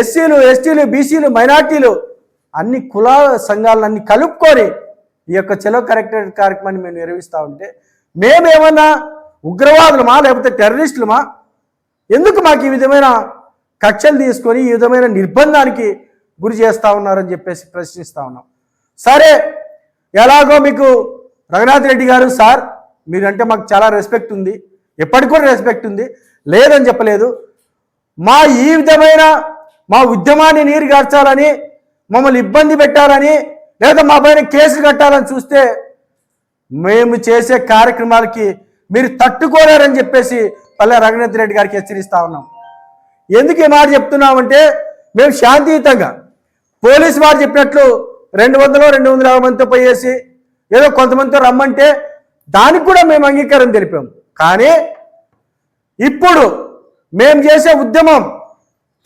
ఎస్సీలు ఎస్టీలు బీసీలు మైనార్టీలు అన్ని కుల సంఘాలన్నీ కలుపుకొని ఈ యొక్క చెలో కరెక్టర్ కార్యక్రమాన్ని మేము నిర్వహిస్తూ ఉంటే మేమేమన్నా ఉగ్రవాదులమా లేకపోతే టెర్రరిస్టులమా? ఎందుకు మాకు ఈ విధమైన కక్షలు తీసుకొని ఈ విధమైన నిర్బంధానికి గురి చేస్తూ ఉన్నారని చెప్పేసి ప్రశ్నిస్తూ ఉన్నాం. సరే ఎలాగో మీకు రఘునాథ్ రెడ్డి గారు సార్ మీరంటే మాకు చాలా రెస్పెక్ట్ ఉంది. ఎప్పటికి కూడా రెస్పెక్ట్ ఉంది. లేదని చెప్పలేదు. మా ఈ విధమైన మా ఉద్యమాన్ని నీరు గార్చాలని మమ్మల్ని ఇబ్బంది పెట్టాలని లేదా మా పైన కేసులు కట్టాలని చూస్తే మేము చేసే కార్యక్రమాలకి మీరు తట్టుకోలేరని చెప్పేసి పల్లె రఘునాథ్ రెడ్డి గారికి హెచ్చరిస్తా ఉన్నాం. ఎందుకు ఈ మాట చెప్తున్నామంటే మేము శాంతియుతంగా పోలీసు వారు చెప్పినట్లు రెండు వందలు రెండు వందల యాభై మందితో పోయేసి ఏదో కొంతమందితో రమ్మంటే దానికి కూడా మేము అంగీకారం తెలిపాం. కానీ ఇప్పుడు మేము చేసే ఉద్యమం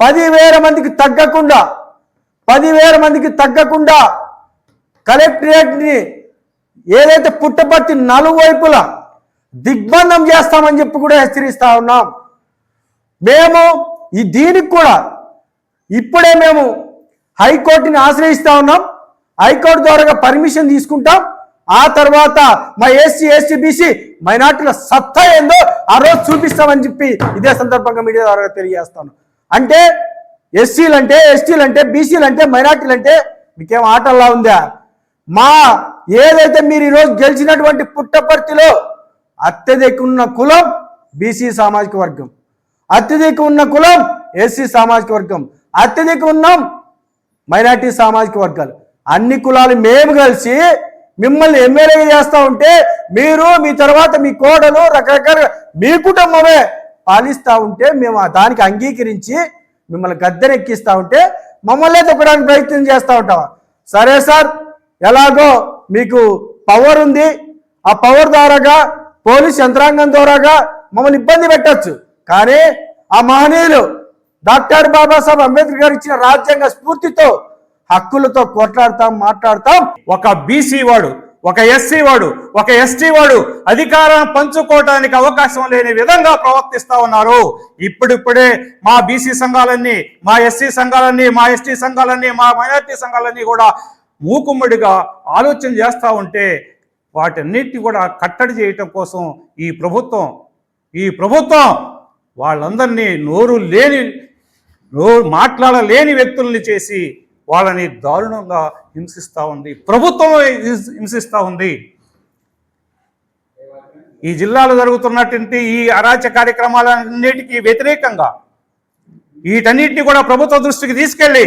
పదివేల మందికి తగ్గకుండా పదివేల మందికి తగ్గకుండా కలెక్టరేట్ని ఏదైతే పుట్టపర్తి నలువైపులా దిగ్బంధం చేస్తామని చెప్పి కూడా హెచ్చరిస్తా ఉన్నాం. మేము ఈ దీనికి కూడా ఇప్పుడే మేము హైకోర్టుని ఆశ్రయిస్తా ఉన్నాం. హైకోర్టు ద్వారా పర్మిషన్ తీసుకుంటాం. ఆ తర్వాత మా ఎస్సీ ఎస్టీ బీసీ మైనార్టీల సత్తా ఏందో ఆ రోజు చూపిస్తామని చెప్పి ఇదే సందర్భంగా మీడియా ద్వారా తెలియజేస్తాను అంటే ఎస్సీలు అంటే ఎస్టీలు అంటే బీసీలు అంటే మైనార్టీలు అంటే మీకేం ఆటల్లా ఉందా? మా ఏదైతే మీరు ఈరోజు గెలిచినటువంటి పుట్టపర్తిలో అత్యధిక ఉన్న కులం బీసీ సామాజిక వర్గం. అత్యధిక ఉన్న కులం ఎస్సీ సామాజిక వర్గం. అత్యధిక ఉన్నాం మైనార్టీ సామాజిక వర్గాలు. అన్ని కులాలు మేము కలిసి మిమ్మల్ని ఎమ్మెల్యే చేస్తూ ఉంటే మీరు మీ తర్వాత మీ కోడలు రకరకాల మీ కుటుంబమే పాలిస్తూ ఉంటే మేము ఆ దానికి అంగీకరించి మిమ్మల్ని గద్దెనెక్కిస్తూ ఉంటే మమ్మల్ని తొక్కడానికి ప్రయత్నం చేస్తూ ఉంటాం. సరే సార్ ఎలాగో మీకు పవర్ ఉంది. ఆ పవర్ ద్వారాగా పోలీస్ యంత్రాంగం ద్వారాగా మమ్మల్ని ఇబ్బంది పెట్టచ్చు. కానీ ఆ మహనీయులు డాక్టర్ బాబాసాహెబ్ అంబేద్కర్ గారు ఇచ్చిన రాజ్యాంగ స్ఫూర్తితో హక్కులతో కొట్లాడతాం మాట్లాడతాం. ఒక బీసీ వాడు ఒక ఎస్సీ వాడు ఒక ఎస్టీ వాడు అధికారం పంచుకోవడానికి అవకాశం లేని విధంగా ప్రవర్తిస్తా ఉన్నారు. ఇప్పుడిప్పుడే మా బీసీ సంఘాలన్నీ మా ఎస్సీ సంఘాలన్నీ మా ఎస్టీ సంఘాలన్నీ మా మైనార్టీ సంఘాలన్నీ కూడా మూకుమ్మడిగా ఆలోచన చేస్తూ ఉంటే వాటన్నిటిని కూడా కట్టడి చేయటం కోసం ఈ ప్రభుత్వం ఈ ప్రభుత్వం వాళ్ళందరినీ నోరు లేని నోరు మాట్లాడలేని వ్యక్తుల్ని చేసి వాళ్ళని దారుణంగా హింసిస్తూ ఉంది. ప్రభుత్వం హింసిస్తూ ఉంది. ఈ జిల్లాలో జరుగుతున్నటువంటి ఈ అరాచ కార్యక్రమాలన్నిటికీ వ్యతిరేకంగా వీటన్నిటిని కూడా ప్రభుత్వ దృష్టికి తీసుకెళ్ళి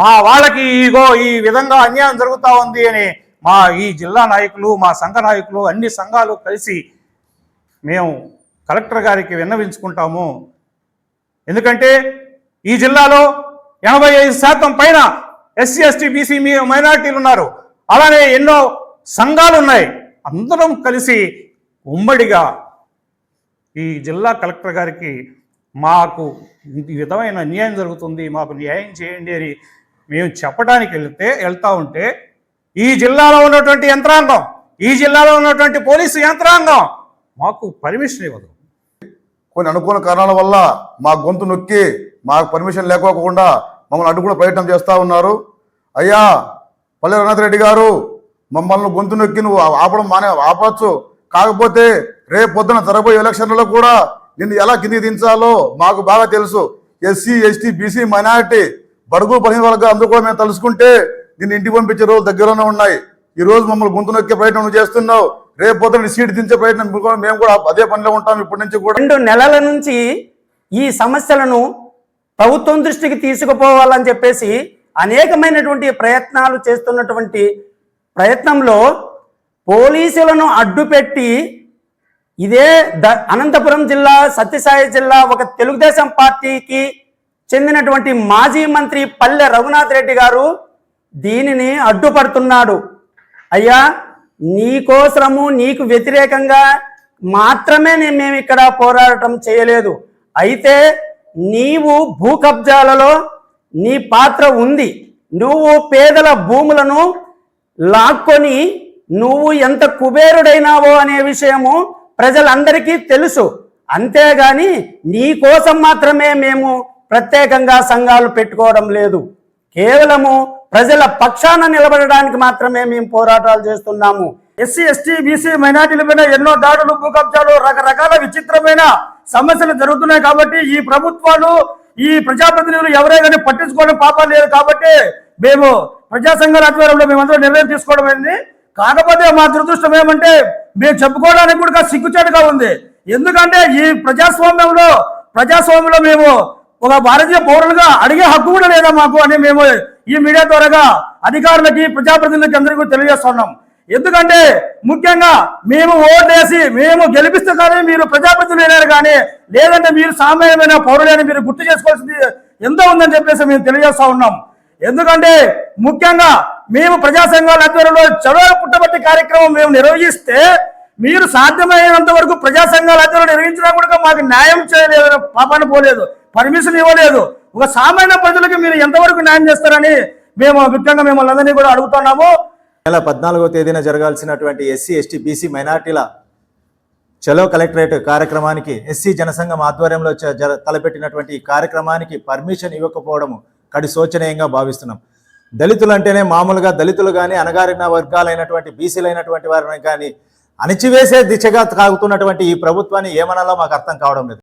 మా వాళ్ళకి ఇగో ఈ విధంగా అన్యాయం జరుగుతూ ఉంది అని మా ఈ జిల్లా నాయకులు మా సంఘ నాయకులు అన్ని సంఘాలు కలిసి మేము కలెక్టర్ గారికి విన్నవించుకుంటాము. ఎందుకంటే ఈ జిల్లాలో ఎనభై ఐదు శాతం పైన ఎస్సీ ఎస్టీ బీసీ మీ మైనార్టీలు ఉన్నారు. అలానే ఎన్నో సంఘాలు ఉన్నాయి. అందరం కలిసి ఉమ్మడిగా ఈ జిల్లా కలెక్టర్ గారికి మాకు ఈ విధమైన అన్యాయం జరుగుతుంది మాకు న్యాయం చేయండి అని మేము చెప్పడానికి వెళ్తే వెళ్తా ఉంటే ఈ జిల్లాలో ఉన్నటువంటి యంత్రాంగం ఈ జిల్లాలో ఉన్నటువంటి పోలీసు యంత్రాంగం మాకు పర్మిషన్ ఇవ్వదు. కొన్ని అనుకూల కారణాల వల్ల మా గొంతు నొక్కి మాకు పర్మిషన్ లేకోకుండా మమ్మల్ని అడ్డుకునే ప్రయత్నం చేస్తూ ఉన్నారు. అయ్యా పల్లె రఘునాథ్ రెడ్డి గారు మమ్మల్ని గొంతు నొక్కి నువ్వు ఆపడం మానే ఆపవచ్చు కాకపోతే రేపు పొద్దున జరగబోయే ఎలక్షన్లలో కూడా నిన్ను ఎలా కిందికి దించాలో మాకు బాగా తెలుసు. ఎస్సీ ఎస్టీ బీసీ మైనారిటీ బడుగు బలహీన వర్గాలు అందరూ కూడా మేము తలుసుకుంటే నిన్ను ఇంటికి పంపించే రోజులు దగ్గరలోనే ఉన్నాయి. ఈ రోజు మమ్మల్ని గొంతు నొక్కే ప్రయత్నం నువ్వు చేస్తున్నావు. రేపు పొద్దున నీ సీటు దించే ప్రయత్నం మేము కూడా అదే పనిలో ఉంటాం ఇప్పటి నుంచి కూడా. రెండు నెలల నుంచి ఈ సమస్యలను ప్రభుత్వం దృష్టికి తీసుకుపోవాలని చెప్పేసి అనేకమైనటువంటి ప్రయత్నాలు చేస్తున్నటువంటి ప్రయత్నంలో పోలీసులను అడ్డుపెట్టి ఇదే ద అనంతపురం జిల్లా సత్యసాయి జిల్లా ఒక తెలుగుదేశం పార్టీకి చెందినటువంటి మాజీ మంత్రి పల్లె రఘునాథ్ రెడ్డి గారు దీనిని అడ్డుపడుతున్నాడు. అయ్యా నీకోసరము నీకు వ్యతిరేకంగా మాత్రమే నేను మేము ఇక్కడ పోరాటం చేయలేదు. అయితే నీవు భూ కబ్జాలలో నీ పాత్ర ఉంది. నువ్వు పేదల భూములను లాక్కొని నువ్వు ఎంత కుబేరుడైనావో అనే విషయము ప్రజలందరికీ తెలుసు. అంతేగాని నీ కోసం మాత్రమే మేము ప్రత్యేకంగా సంఘాలు పెట్టుకోవడం లేదు. కేవలము ప్రజల పక్షాన నిలబడడానికి మాత్రమే మేము పోరాటాలు చేస్తున్నాము. ఎస్సీ ఎస్టీ బీసీ మైనార్టీల మీద ఎన్నో దాడులు భూ కబ్జాలు రకరకాల విచిత్రమైన సమస్యలు జరుగుతున్నాయి కాబట్టి ఈ ప్రభుత్వాలు ఈ ప్రజాప్రతినిధులు ఎవరే కానీ పట్టించుకోవడం పాపం లేదు కాబట్టి మేము ప్రజా సంఘాల ఆధ్వర్యంలో మేమందరం నిర్ణయం తీసుకోవడం అయింది కాకపోతే మా దురదృష్టం ఏమంటే మేము చెప్పుకోవడానికి కూడా సిగ్గుచేటుగా ఉంది. ఎందుకంటే ఈ ప్రజాస్వామ్యంలో ప్రజాస్వామ్యంలో మేము ఒక భారతీయ పౌరులుగా అడిగే హక్కు కూడా లేదా మాకు అని మేము ఈ మీడియా ద్వారాగా అధికారులకి ప్రజాప్రతినిధులకి అందరికీ తెలియజేస్తున్నాం. ఎందుకంటే ముఖ్యంగా మేము ఓటేసి మేము గెలిపిస్తే కానీ మీరు ప్రజాప్రతినిధులు కానీ లేదంటే మీరు సామాన్యమైన పౌరులని మీరు గుర్తు చేసుకోవాల్సింది ఎంతో ఉందని చెప్పేసి మేము తెలియజేస్తా ఉన్నాం. ఎందుకంటే ముఖ్యంగా మేము ప్రజా సంఘాల ఆధ్వర్యంలో చలో పుట్టబట్టి కార్యక్రమం మేము నిర్వహిస్తే మీరు సాధ్యమైనంత వరకు ప్రజా సంఘాల ఆధ్వర్యంలో నిర్వహించినా కూడా మాకు న్యాయం చేయలేదు పాపాన్ని పోలేదు పర్మిషన్ ఇవ్వలేదు. ఒక సామాన్య ప్రజలకు మీరు ఎంతవరకు న్యాయం చేస్తారని మేము ముఖ్యంగా మిమ్మల్ని అందరినీ కూడా అడుగుతున్నాము. నెల పద్నాలుగో తేదీన జరగాల్సినటువంటి ఎస్సీ ఎస్టీ బీసీ మైనార్టీల చలో కలెక్టరేట్ కార్యక్రమానికి ఎస్సీ జనసంఘం ఆధ్వర్యంలో తలపెట్టినటువంటి ఈ కార్యక్రమానికి పర్మిషన్ ఇవ్వకపోవడము కడి శోచనీయంగా భావిస్తున్నాం. దళితులు అంటేనే మామూలుగా దళితులు కానీ అణగారిన వర్గాలైనటువంటి బీసీలైనటువంటి వారిని కానీ అణిచివేసే దిశగా తాగుతున్నటువంటి ఈ ప్రభుత్వాన్ని ఏమనాలో మాకు అర్థం కావడం లేదు.